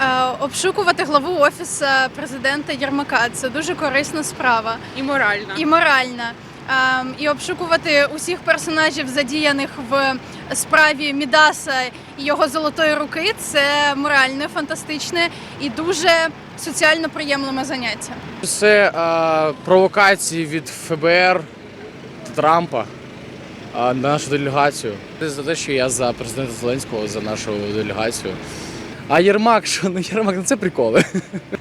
Е, Обшукувати главу офісу президента Єрмака це дуже корисна справа І моральна. і моральна. Ем, І обшукувати усіх персонажів, задіяних в справі Мідаса і його золотої руки, це моральне, фантастичне і дуже соціально приємне заняття. Це е, провокації від ФБР Трампа е, на нашу делегацію. Це за те, що я за президента Зеленського, за нашу делегацію. А Єрмак, що ну Єрмак, ну це приколи.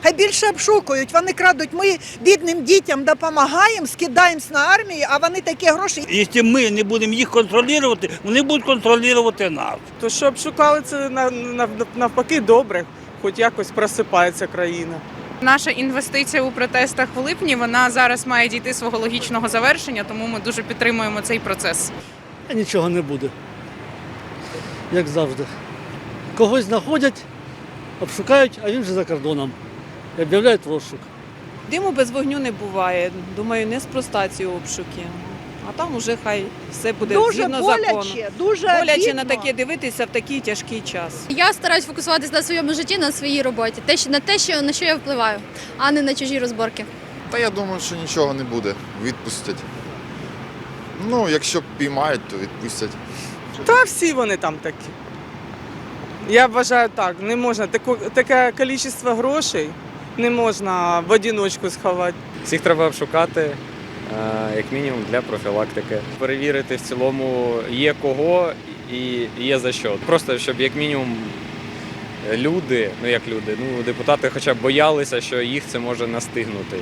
Хай більше обшукують, вони крадуть. Ми бідним дітям допомагаємо, скидаємось на армію, а вони такі гроші. Якщо ми не будемо їх контролювати, вони будуть контролювати нас. То щоб шукали це на- на- навпаки добре, хоч якось просипається країна. Наша інвестиція у протестах в липні вона зараз має дійти свого логічного завершення, тому ми дуже підтримуємо цей процес. Нічого не буде. Як завжди. Когось знаходять, обшукають, а він вже за кордоном. І об'являють розшук. Диму без вогню не буває. Думаю, неспроста ці обшуки. А там уже хай все буде Дуже згідно закону. боляче, дуже Боляче обідно. на таке дивитися в такий тяжкий час. Я стараюсь фокусуватись на своєму житті, на своїй роботі, те, на те, що на що я впливаю, а не на чужі розборки. Та я думаю, що нічого не буде. Відпустять. Ну, якщо піймають, то відпустять. Та всі вони там такі. Я вважаю так, не можна таку, таке кількість грошей не можна в одиночку сховати. Всіх треба обшукати, е, як мінімум для профілактики. Перевірити в цілому є кого і є за що. Просто щоб як мінімум люди, ну як люди, ну депутати хоча б боялися, що їх це може настигнути.